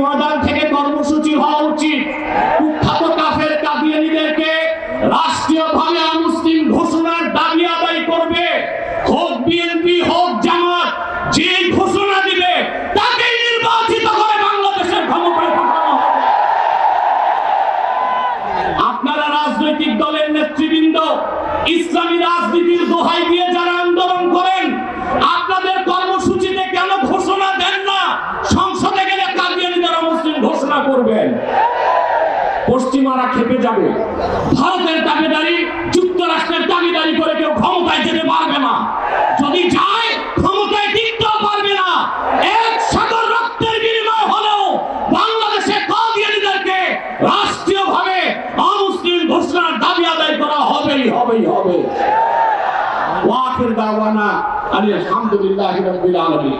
ময়দান থেকে কর্মসূচি হওয়া উচিত। কুখ্যাত কাফের কাদিয়ানিদেরকে রাষ্ট্রীয়ভাবে মুসলিম ঘোষণার দাবি আদায় করবে। হোক বিএনপি হোক জামাত, যে ঘোষণা দিবে, তাকেই নির্বাচিত করে বাংলাদেশের ক্ষমতায় পাঠানো হবে। আপনারা রাজনৈতিক পশ্চিমারা খেপে যাবে। ভারতের দাবিদারি, যুক্তরাষ্ট্রের দাবিদারি করে কেউ ক্ষমতায় যেতে পারবে না। যদি যায়, ক্ষমতায় টিকতেও পারবে না। এক সাগর রক্তের বিনিময় হলেও বাংলাদেশে কাদিয়ানিদেরকে রাষ্ট্রীয়ভাবে অমুসলিম ঘোষণার দাবি আদায় করা হবেই হবেই, হবে। ওয়াকির দাওয়ানা আলহামদুলিল্লাহি রাব্বিল আলামিন।